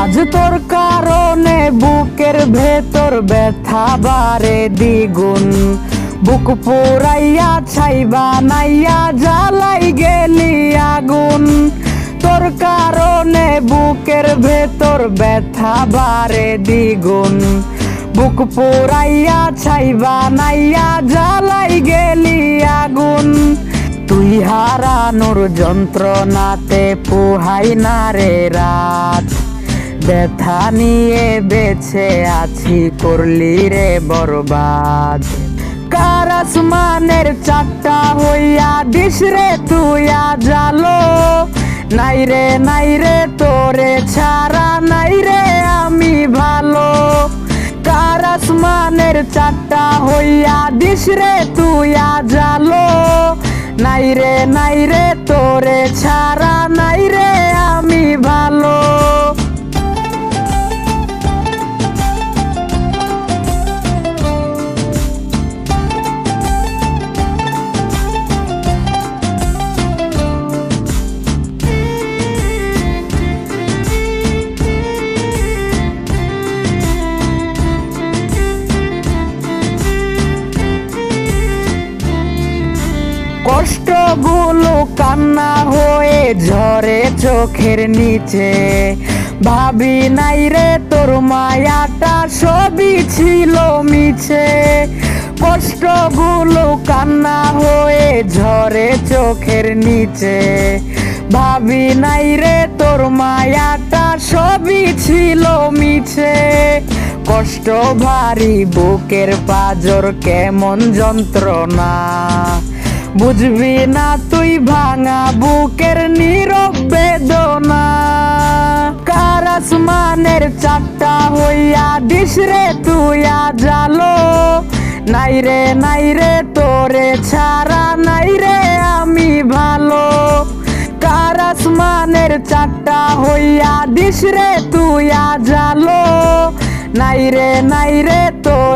আজ তোর কারণে বুকের ভেতর ব্যথা বারে দ্বিগুণ। বুক পোড়াইয়া ছাইবা নাইয়া জ্বালাই গেলি আগুন। তোর কারণে বুকের ভেতর ব্যথা বারে দ্বিগুণ। বুক পোড়াইয়া ছাইবা নাইয়া জ্বালাই গেলি আগুন। তুই হারানোর যন্ত্রণাতে পোহাই না রে রাত ব্যথা নিয়ে বেছে আছি, করলি রে বরবাদ। কার আসমানের চারটা হইয়া দিস রে তুইয়া জালো নাই রে নাই রে, তোরে ছাড়া নাই রে আমি ভালো। কার আসমানের চারটা হইয়া দিস রে তুইয়া জালো নাই রে নাই রে, তোরে ছাড়া কষ্টগুলো কান্না হয়ে ঝরে চোখের নিচে। ভাবি নাই রে তোর মায়াটা সবই ছিল মিছে। কষ্টগুলো কান্না হয়ে ঝরে চোখের নিচে। ভাবি নাই রে তোর মায়াটা সবই ছিল মিছে। কষ্ট ভারী বুকের পাজর কেমন যন্ত্রণা। বুঝবি না তুই ভাঙা বুকের নীরব বেদনা কার আসমানের চারটা হইয়া দিস রে তুইয়া জালো নাই রে নাই রে, তোরে ছাড়া নাই রে আমি ভালো। কার আসমানের চারটা হইয়া দিস রে তুইয়া জালো নাই রে নাই রে, তোরে